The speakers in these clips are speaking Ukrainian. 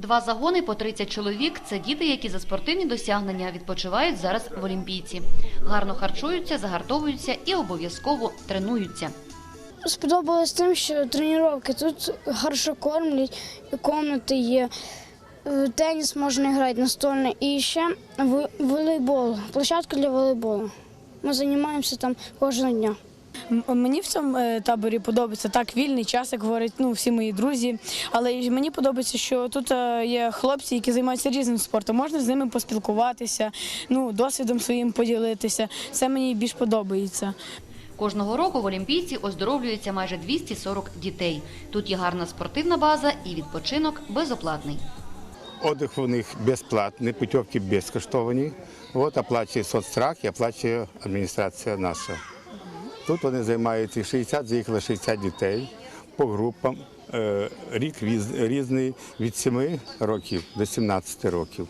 Два загони по 30 чоловік – це діти, які за спортивні досягнення відпочивають зараз в Олімпійці. Гарно харчуються, загартовуються і обов'язково тренуються. Сподобалось тим, що тренування тут хорошо кормлять, комнати є. е, Теніс можна грати настольний і ще волейбол, площадка для волейболу. Ми займаємося там кожного дня. Мені в цьому е, таборі подобається так вільний час, як говорять ну, всі мої друзі. Але мені подобається, що тут е, є хлопці, які займаються різним спортом. Можна з ними поспілкуватися, ну, досвідом своїм поділитися. Це мені більш подобається. Кожного року в Олімпійці оздоровлюється майже 240 дітей. Тут є гарна спортивна база і відпочинок безоплатний. Отдих у них безплатний, путівки безкоштовні. От оплачує соцстрах і оплачує адміністрація наша. Тут вони займаються 60, заїхало 60 дітей по групам. Е, Рік різний від 7 років до 17 років.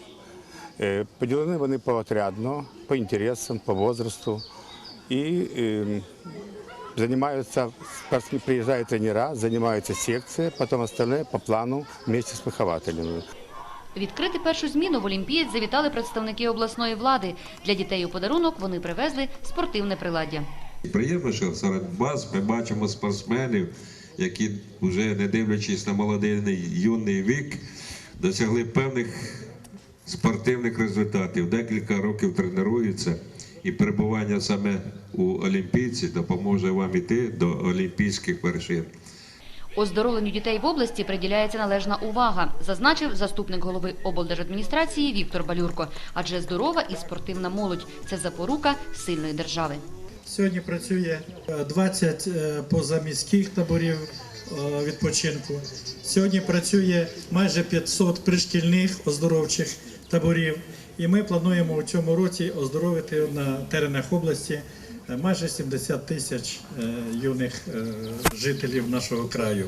Е, Поділені вони поотрядно, по інтересам, по возрасту. І е, займаються, приїжджають тренера, займаються секції, потім остальне по плану вместе з вихователями. Відкрити першу зміну в Олімпієць завітали представники обласної влади. Для дітей у подарунок вони привезли спортивне приладдя. Приємно, що серед баз ми бачимо спортсменів, які вже не дивлячись на молодий юний вік, досягли певних спортивних результатів. Декілька років тренуються, і перебування саме у Олімпійці допоможе вам іти до олімпійських вершин. Оздоровленню дітей в області приділяється належна увага, зазначив заступник голови облдержадміністрації Віктор Балюрко. Адже здорова і спортивна молодь – це запорука сильної держави. Сьогодні працює е, 20 е, позаміських таборів е, відпочинку. Сьогодні працює майже 500 пришкільних оздоровчих таборів. І ми плануємо у цьому році оздоровити на теренах області е, майже 70 тисяч е, юних е, жителів нашого краю.